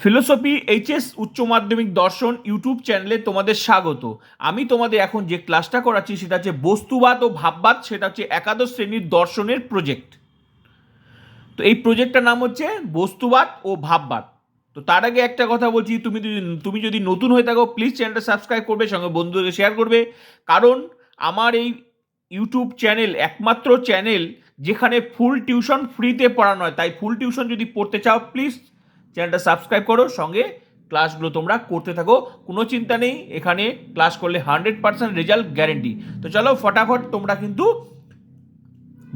Philosophy, HS, উচ্চ মাধ্যমিক দর্শন, ইউটিউব চ্যানেলে তোমাদের স্বাগত। আমি তোমাদের এখন যে ক্লাসটা করাচ্ছি সেটা হচ্ছে বস্তুবাদ ও ভাববাদ, সেটা হচ্ছে একাদশ শ্রেণির দর্শনের প্রজেক্ট। তো এই প্রজেক্টটার নাম হচ্ছে বস্তুবাদ ও ভাববাদ। তো তার আগে একটা কথা বলছি, তুমি যদি তুমি যদি নতুন হয়ে থাকো প্লিজ চ্যানেলটা সাবস্ক্রাইব করবে, সঙ্গে বন্ধুদেরকে শেয়ার করবে। কারণ আমার এই ইউটিউব চ্যানেল, একমাত্র চ্যানেল, যেখানে ফুল টিউশন ফ্রিতে পড়ানো হয়। তাই ফুল টিউশন যদি পড়তে চাও প্লিজ চ্যানেলটা সাবস্ক্রাইব করো, সঙ্গে ক্লাসগুলো তোমরা করতে থাকো। কোনো চিন্তা নেই, এখানে ক্লাস করলে হান্ড্রেড পার্সেন্ট রেজাল্ট গ্যারেন্টি। তো চলো ফটাফট তোমরা কিন্তু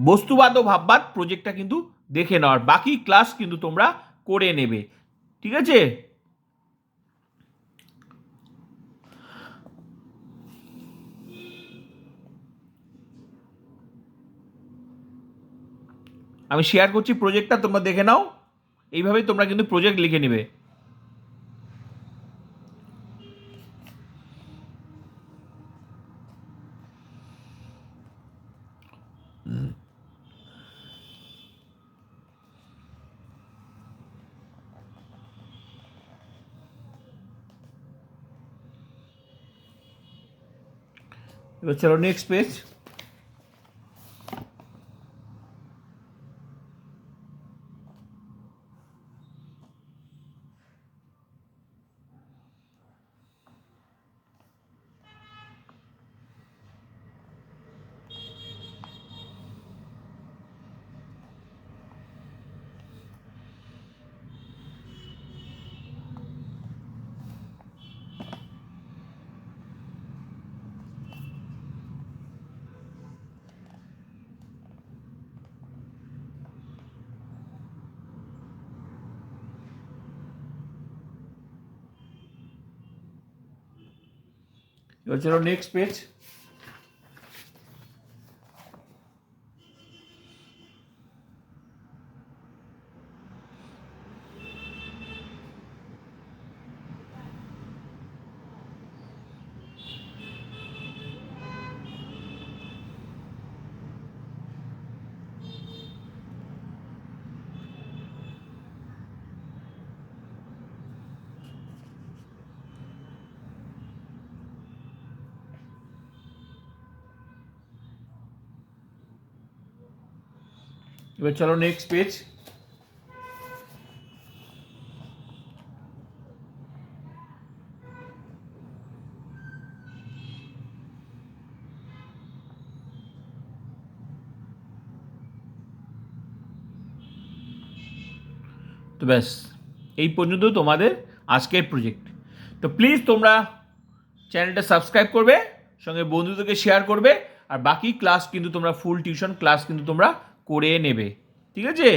বস্তুবাদ ও ভাববাদ প্রজেক্টটা কিন্তু দেখে নেওয়ার বাকি ক্লাস কিন্তু তোমরা করে নেবে। ঠিক আছে? আমি শেয়ার করছি প্রজেক্টটা তোমরা দেখে নাও। এইভাবেই তোমরা কিন্তু প্রজেক্ট লিখে নেবে। এবার চলো নেক্সট পেজ এবার চলো নেক্সট পেজ এবার চলো নেক্সট পেজ তো ব্যাস, এই পর্যন্ত তোমাদের আজকের প্রজেক্ট তো প্লিজ তোমরা চ্যানেলটা সাবস্ক্রাইব করবে, সঙ্গে বন্ধুদেরকে শেয়ার করবে, আর বাকি ক্লাস কিন্তু তোমরা ফুল টিউশন ক্লাস কিন্তু তোমরা করে নেবে ঠিক আছে?